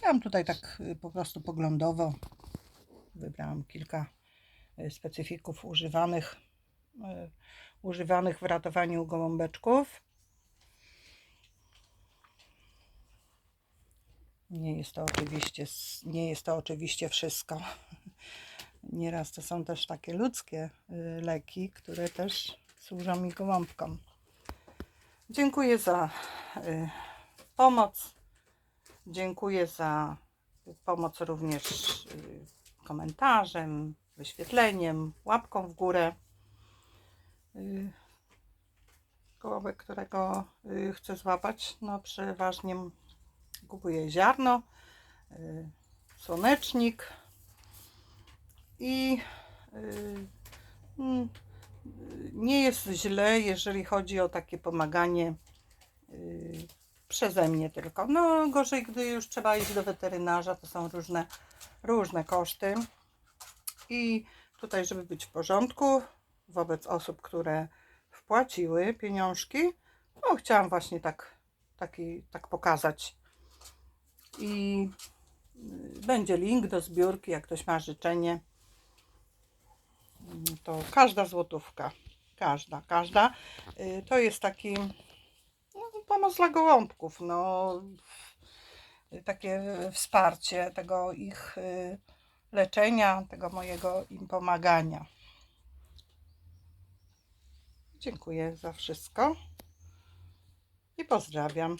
Chciałam tutaj tak y, po prostu poglądowo. Wybrałam kilka y, specyfików używanych, y, używanych w ratowaniu gołąbeczków. Nie jest to oczywiście, nie jest to oczywiście wszystko. Nieraz to są też takie ludzkie leki, które też służą mi gołąbkom. Dziękuję za pomoc. Dziękuję za pomoc również y, komentarzem, wyświetleniem, łapką w górę. Y, Gołąbek, którego y, chcę złapać, no przeważnie kupuję ziarno, y, słonecznik i y, mm, y, nie jest źle, jeżeli chodzi o takie pomaganie y, przeze mnie tylko. No gorzej, gdy już trzeba iść do weterynarza, to są różne, różne koszty. I tutaj, żeby być w porządku wobec osób, które wpłaciły pieniążki, no chciałam właśnie tak, taki, tak pokazać. I y, będzie link do zbiórki, jak ktoś ma życzenie. To każda złotówka, każda, każda. Y, To jest taki pomoc dla gołąbków, no takie wsparcie tego ich y, leczenia, tego mojego im pomagania. Dziękuję za wszystko i pozdrawiam.